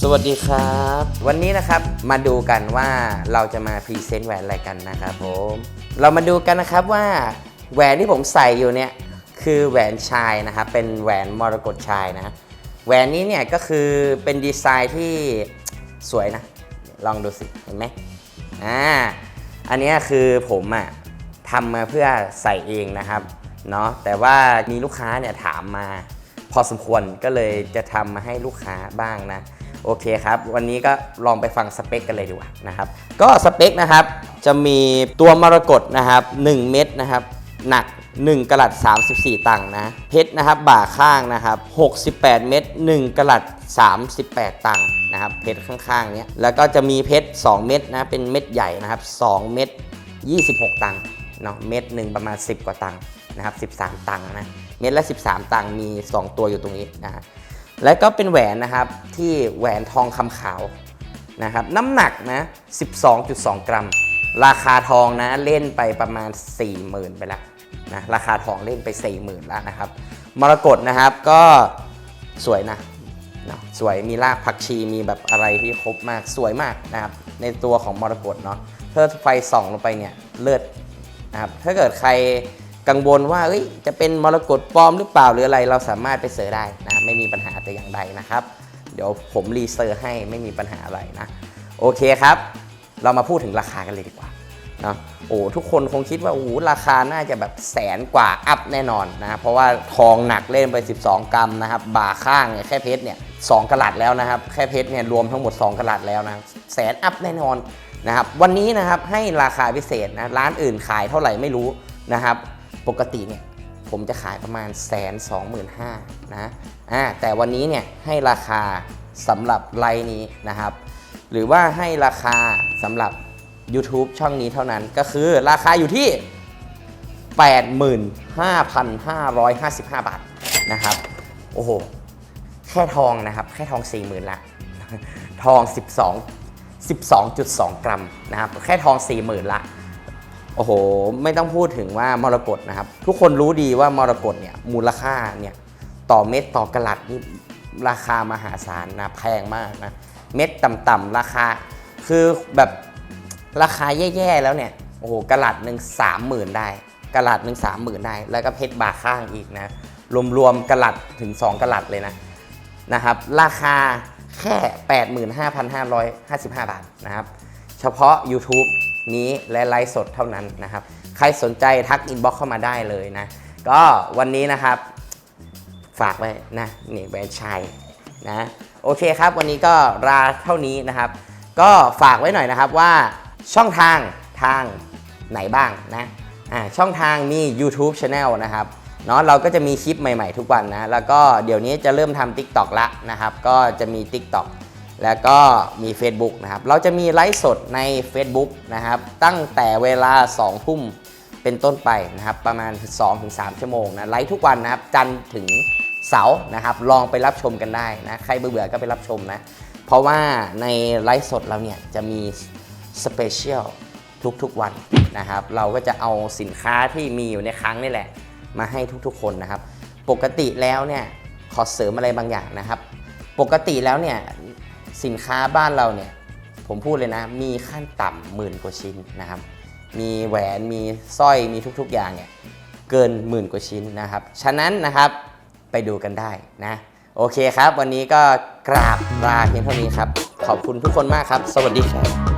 สวัสดีครับ วันนี้นะครับมาดูกันว่าเราจะมาพรีเซนต์แหวนอะไรกันนะครับผมเรามาดูกันนะครับว่าแหวนที่ผมใส่อยู่เนี่ยคือแหวนชายนะครับเป็นแหวนมรกตชายนะแหวนนี้เนี่ยก็คือเป็นดีไซน์ที่สวยนะ ลองดูสิเห็นไหมอ่าอันนี้คือผมอะทำมาเพื่อใส่เองนะครับเนาะแต่ว่ามีลูกค้าเนี่ยถามมา พอสมควรก็เลยจะทำมาให้ลูกค้าบ้างนะ โอเคครับ วันนี้ก็ลองไปฟังสเปคกันเลยดีกว่านะครับ ก็สเปคนะครับ จะมีตัวมรกตนะครับ 1 เม็ดนะครับ หนัก 1กะลัด34 ตังค์นะ เพชรนะครับ บ่าข้างนะครับ 68 เม็ด1กะลัด38 ตังค์นะครับ เพชรข้างๆเนี้ย แล้วก็จะมีเพชร 2 เม็ดนะ เป็นเม็ดใหญ่นะครับ 2 เม็ด26 ตังค์เนาะ เม็ดหนึ่งประมาณ 10 กว่าตังค์นะครับ 13 ตังค์นะ เม็ดละ 13 ตังค์ มี 2 ตัวอยู่ตรงนี้นะฮะ แล้วก็เป็นแหวนนะครับที่แหวนทองคำขาวนะครับน้ำหนักนะ 12.2 กรัม ราคาทองนะเล่นไปประมาณ 40,000 ไปแล้วนะราคาทองเล่นไป 40,000 แล้วนะครับ มรกตนะครับก็สวยนะเนาะสวยมีรากผักชีมีแบบอะไรที่ครบมากสวยมากนะครับในตัวของมรกตเนาะถ้าไฟส่องลงไปเนี่ยเลิศนะครับถ้าเกิดใคร กังวลว่าเอ้ยจะเป็นมรกตปลอมหรือเปล่าหรืออะไร เราสามารถไปเสิร์ชได้นะไม่มีปัญหาแต่อย่างใดนะครับ เดี๋ยวผมรีเสิร์ชให้ไม่มีปัญหาอะไรนะ โอเคครับ เรามาพูดถึงราคากันเลยดีกว่าเนาะโอ้ทุกคนคงคิดว่าโอ้ราคาน่าจะแบบแสนกว่าอัพแน่นอนนะเพราะว่าทองหนักเล่นไป 12 กรัมนะครับบ่าข้างแค่เพชรเนี่ยสกะลัดแล้วนะครับแค่เพชรเนี่ยรวมทั้งหมด 2กะลัดแล้วนะแสนอัพแน่นอนนะครับวันนี้นะครับให้ราคาพิเศษนะร้านอื่นขายเท่าไหร่ไม่รู้นะครับ ปกติเนี่ยผมจะขายประมาณแสนสองหมื่นห้านะอ่าแต่วันนี้เนี่ยให้ราคาสำหรับไลน์นี้นะครับ หรือว่าให้ราคาสำหรับ YouTube ช่องนี้เท่านั้นก็คือราคาอยู่ที่ 85,555 บาทนะครับ โอ้โห แค่ทองนะครับ แค่ทอง 40,000ละทอง 12 12.2 กรัมนะครับ แค่ทอง 40,000ละ อ้โห ไม่ต้องพูดถึงว่ามรกตนะครับ ทุกคนรู้ดีว่ามรกตเนี่ยมูลค่าเนี่ยต่อเม็ดต่อกะลัดนี่ราคามหาศาลนะแพงมากนะ เม็ดต่ำๆราคา คือแบบราคาแย่ๆแล้วเนี่ยโอ้โหกะลัดหนึ่งสามหมื่นได้กะลัดหนึ่งสามหมื่นได้ แล้วก็เพชรบาข้างอีกนะ รวมๆกะลัดถึง 2กะลัดเลยนะนะครับ ราคาแค่ 85,555 บาทนะครับ เฉพาะ YouTube นี้และไลฟ์สดเท่านั้นนะครับ ใครสนใจทักอินบ็อกเข้ามาได้เลยนะ ก็วันนี้นะครับ ฝากไว้นะนี่แหวนชัยนะ โอเคครับ วันนี้ก็ลาเท่านี้นะครับ ก็ฝากไว้หน่อยนะครับว่าช่องทางทางไหนบ้างนะอ่าช่องทางมี YouTube Channel นะครับเนาะเราก็จะมีคลิปใหม่ๆทุกวันนะ แล้วก็เดี๋ยวนี้จะเริ่มทำ TikTok ละนะครับ ก็จะมี TikTok แล้วก็มี Facebook นะครับ เราจะมีไลฟ์สดใน Facebook นะครับ ตั้งแต่เวลา 2 ทุ่มเป็นต้นไปนะครับ ประมาณ 2-3 ชั่วโมงนะ ไลฟ์ทุกวันนะครับ จันทร์ถึงเสาร์นะครับ ลองไปรับชมกันได้นะ ใครเบื่อๆก็ไปรับชมนะ เพราะว่าในไลฟ์สดเราเนี่ยจะมีสเปเชียลทุกๆวันนะครับ เราก็จะเอาสินค้าที่มีอยู่ในครั้งนี่แหละ มาให้ทุกๆคนนะครับ ปกติแล้วเนี่ยขอเสริมอะไรบางอย่างนะครับ ปกติแล้วเนี่ย สินค้าบ้านเราเนี่ยผมพูดเลยนะ มีขั้นต่ำหมื่นกว่าชิ้นนะครับ มีแหวนมีสร้อยมีทุกๆอย่างเนี่ยเกินหมื่นกว่าชิ้นนะครับ ฉะนั้นนะครับไปดูกันได้นะ โอเคครับ วันนี้ก็กราบลาเพียงเท่านี้ครับ ขอบคุณทุกคนมากครับ สวัสดีครับ